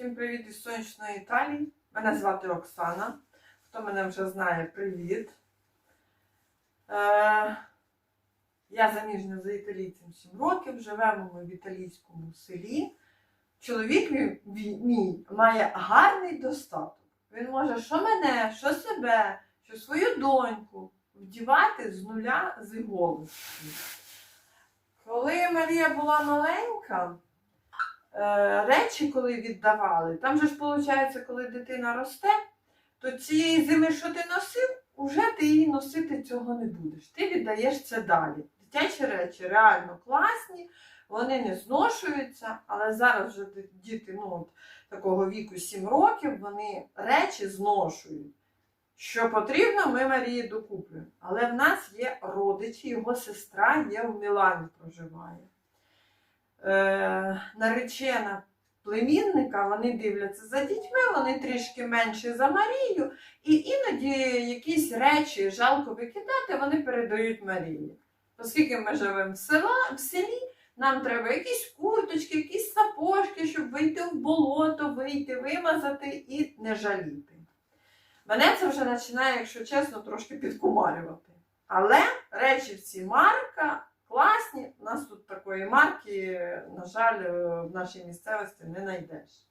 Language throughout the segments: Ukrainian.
Всім привіт із сонячної Італії. Мене звати Оксана. Хто мене вже знає, привіт. Е, я заміжня за італійцем 7 років, живемо ми в італійському селі. Чоловік мій, має гарний достаток. Він може що мене, що себе, що свою доньку вдівати з нуля з іголочки. Коли Марія була маленька, речі, коли віддавали, там же ж виходить, коли дитина росте, то цієї зими, що ти носив, уже ти її носити цього не будеш. Ти віддаєш це далі. Дитячі речі реально класні, вони не зношуються, але зараз вже діти ну, от, такого віку 7 років, вони речі зношують. Що потрібно, ми Марії докуплюємо. Але в нас є родичі, його сестра є в Мілані проживає. Е, наречена племінника, вони дивляться за дітьми, вони трішки менші за Марію, і іноді якісь речі жалко викидати, вони передають Марії. Оскільки ми живемо в, села, в селі, нам треба якісь курточки, якісь сапожки, щоб вийти в болото, вийти, вимазати і не жаліти. Мене це вже починає, якщо чесно, трошки підкумарювати. Але речі всі марка класні. У нас тут такої марки, на жаль, е, в нашій місцевості не знайдеш.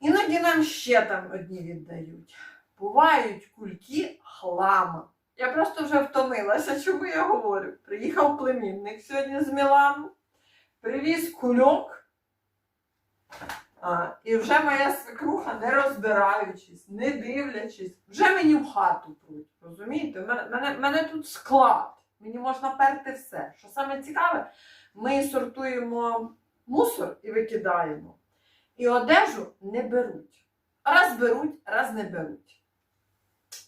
Іноді нам ще там одні віддають. Бувають кульки хлама. Я просто вже втомилася, чому я говорю. Приїхав племінник сьогодні з Мілану, привіз кульок. А, і вже моя свекруха, не розбираючись, не дивлячись, вже мені в хату пруть. Розумієте? Мене, мене, мене тут склад. Мені можна перти все. Що саме цікаве, ми сортуємо мусор і викидаємо. І одежу не беруть. Раз беруть, раз не беруть.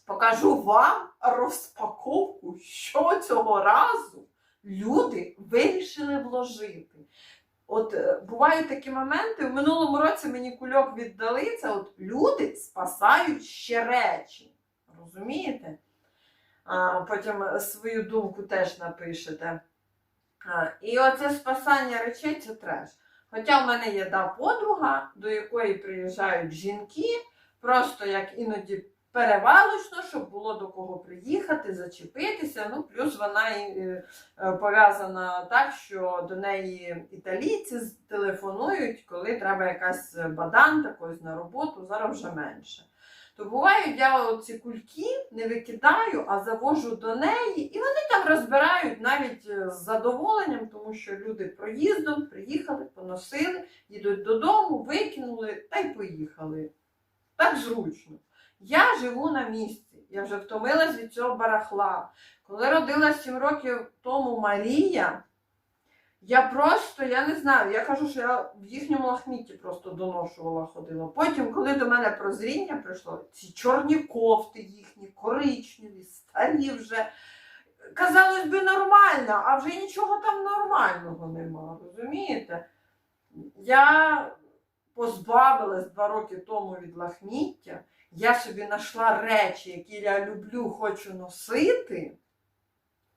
Покажу вам розпаковку, що цього разу люди вирішили вложити. От е, бувають такі моменти. В минулому році мені кульок віддали. Це от люди спасають ще речі. Розумієте? Потім свою думку теж напишете. І оце спасання речей це треш. Хоча в мене є да, подруга, до якої приїжджають жінки, просто як іноді перевалочно, щоб було до кого приїхати, зачепитися. Ну, плюс вона е, е, пов'язана так, що до неї італійці телефонують, коли треба якась бадан такось на роботу, зараз вже менше. То бувають, я ці кульки не викидаю, а завожу до неї, і вони там розбирають навіть е, з задоволенням, тому що люди проїздом приїхали, поносили, їдуть додому, викинули та й поїхали. Так зручно. Я живу на місці. Я вже втомилась від цього барахла. Коли родилась 7 років тому Марія, я просто, я не знаю, я кажу, що я в їхньому лахміті просто доношувала, ходила. Потім, коли до мене прозріння прийшло, ці чорні кофти їхні, коричневі, старі вже. Казалось би, нормально, а вже нічого там нормального нема, розумієте? Я позбавилась два роки тому від лахміття. Я собі знайшла речі, які я люблю, хочу носити,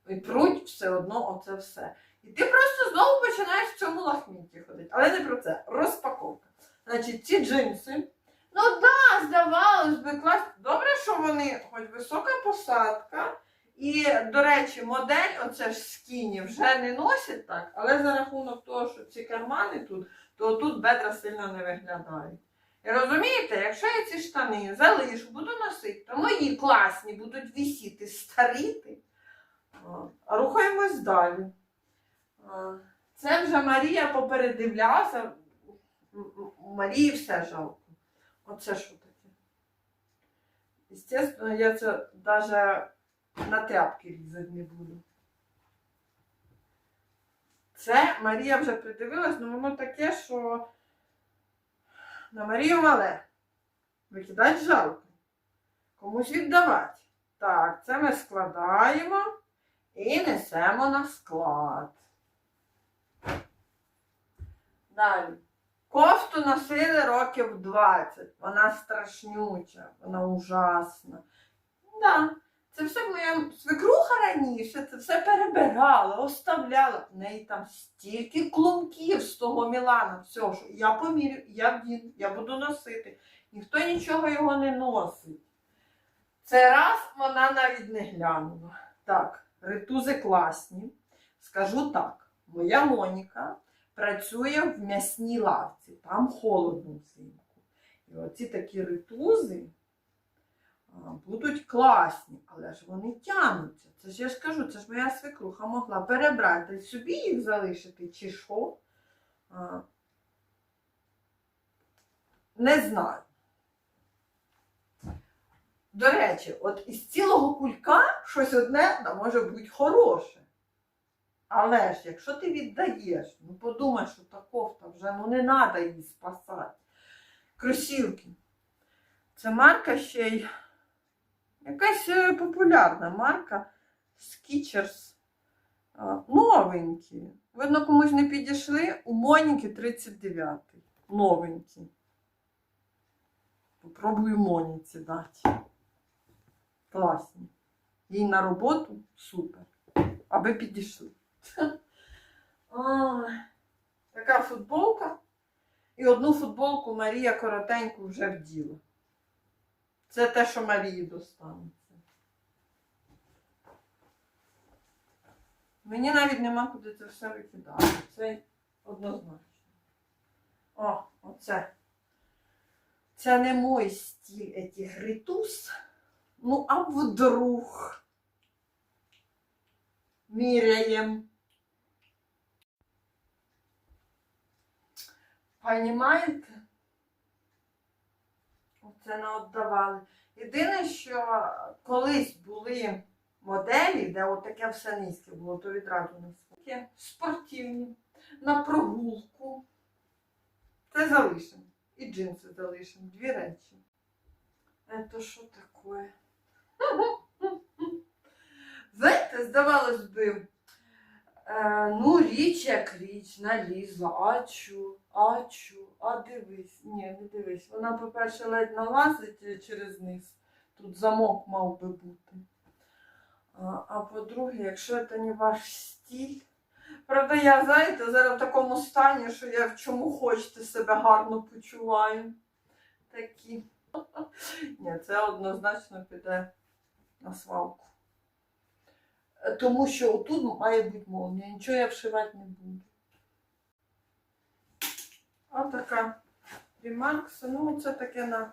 і пруть все одно оце все. І ти просто знову починаєш в цьому лахмітті ходити. Але не про це. Розпаковка. Значить, ці джинси. Ну да, здавалось би, клас. Добре, що вони, хоч висока посадка. І, до речі, модель, оце ж скіні, вже не носять так, але за рахунок того, що ці кармани тут, то тут бедра сильно не виглядають. І розумієте, якщо я ці штани залишу, буду носити, то мої класні будуть висіти, старіти. Рухаємось далі. Це вже Марія попередивлялася. Марії все жалко. Оце що таке? Естественно, я це навіть на тряпки різати не буду. Це Марія вже придивилась, але воно таке, що на Марію мале. Викидати жалко. Комусь віддавати. Так, це ми складаємо і несемо на склад. Далі. Кофту носили років 20. Вона страшнюча, вона ужасна. Да. Це все моя свекруха раніше, це все перебирала, оставляла. В неї там стільки клумків з того Мілана. Все, що я помірю, я вдіну, я буду носити. Ніхто нічого його не носить. Це раз вона навіть не глянула. Так, ритузи класні. Скажу так: моя Моніка працює в м'ясній лавці, там холодно взимку. І оці такі ритузи будуть класні, але ж вони тянуться. Це ж я ж кажу, це ж моя свекруха могла перебрати собі їх залишити, чи що. Не знаю. До речі, от із цілого кулька щось одне може бути хороше. Але ж, якщо ти віддаєш, ну подумай, що та кофта вже ну не треба її спасати. Кросівки. Це марка ще й якась е, популярна марка Skechers. Новенькі. Видно, комусь не підійшли. У Моніки 39. Новенькі. Попробую Моніці дати. Класні. Їй на роботу супер. Аби підійшли. Така футболка. І одну футболку Марія коротеньку вже вділа. Це те, що Марії достанеться. Мені навіть нема куди це все викидати. Це однозначно. О, оце. Це не мой стиль этих ритус. Ну, а вдруг міряєм. Понімаєте? Оце не віддавали. Єдине, що колись були моделі, де отаке все низьке було, то відразу не таке спортивні, на прогулку. Це залишимо. І джинси залишимо. Дві речі. Це що таке? Знаєте, здавалось би, е, ну, річ як річ, налізла, а чу, а чу, а дивись. Ні, не дивись. Вона, по-перше, ледь налазить е, через низ. Тут замок мав би бути. А, а по-друге, якщо це не ваш стиль. Правда, я, знаєте, зараз в такому стані, що я в чому хочете себе гарно почуваю. Такі. Ні, це однозначно піде на свалку. Е, Тому що отут має бути молнія, нічого я вшивати не буду. А така Рімаркс, ну це таке на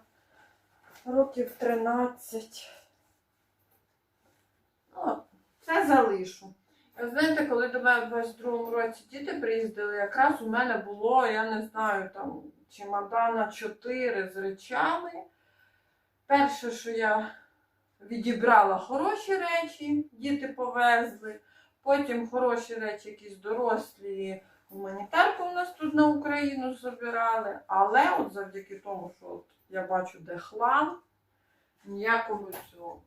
років 13. Ну, це залишу. Ви Знаєте, коли до мене в 22-му році діти приїздили, якраз у мене було, я не знаю, там чемодана 4 з речами. Перше, що я відібрала хороші речі, діти повезли. Потім хороші речі, якісь дорослі, гуманітарку у нас тут на Україну забирали. Але от завдяки тому, що от я бачу, де хлам, ніякого цього.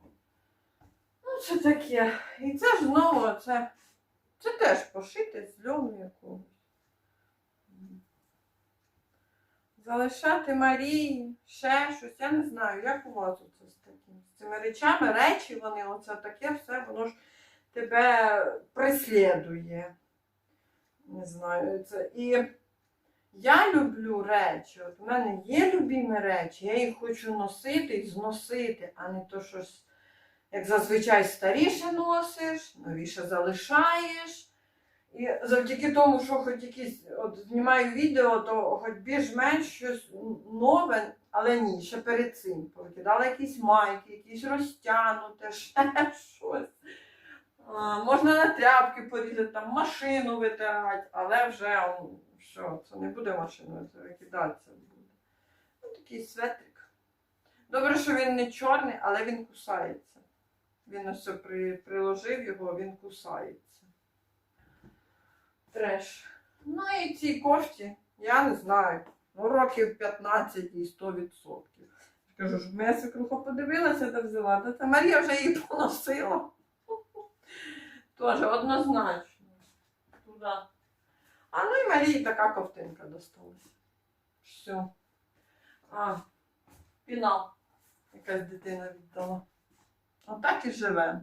Ну, це таке. І це ж знову, це, це теж пошити з льону якогось. Залишати Марії, ще щось, я не знаю, як у вас оце з таким. З цими речами, речі вони, оце таке все, воно ж тебе преслідує. Не знаю, це. І я люблю речі. От у мене є любімі речі, я їх хочу носити і зносити, а не то щось, як зазвичай старіше носиш, новіше залишаєш. І завдяки тому, що хоч якісь от знімаю відео, то хоч більш-менш щось нове, але ні, ще перед цим повикидала якісь майки, якісь розтягнуте, ще щось. Можна на тряпки порізати, там машину витирати, але вже ну, що, це не буде машиною, це викидатися буде. Ну, такий светрик. Добре, що він не чорний, але він кусається. Він ось при, приложив його, він кусається. Треш. Ну і цій кофті, я не знаю, ну років 15 і 100%. Кажу, щоб моя свекруха подивилася та взяла. Та Марія вже її поносила. Тоже однозначно. Туди. А ну і Марії така ковтинка досталась. Все. А, пінал. Якась дитина віддала. Отак і живемо.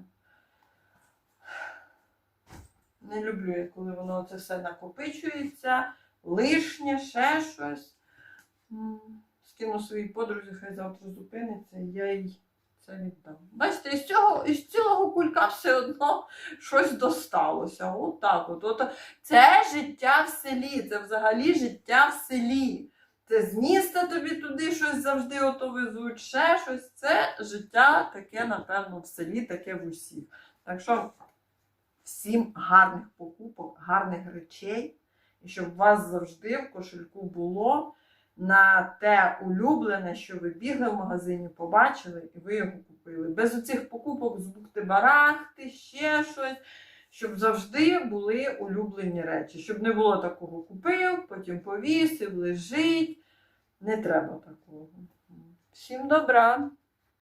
Не люблю я, коли воно це все накопичується, лишнє, ще щось. Скину своїй подрузі, хай завтра зупиниться, і я їй це віддам. Бачите, із цього із цілого кулька все одно щось досталося. От так от. от. Це життя в селі, це взагалі життя в селі. Це з міста тобі туди щось завжди ото везуть, ще щось. Це життя таке, напевно, в селі, таке в усіх. Так що всім гарних покупок, гарних речей, і щоб у вас завжди в кошельку було на те улюблене, що ви бігли в магазині, побачили, і ви його купили. Без оцих покупок з бухти-барахти, ще щось. Щоб завжди були улюблені речі. Щоб не було такого купив, потім повісив, лежить. Не треба такого. Всім добра!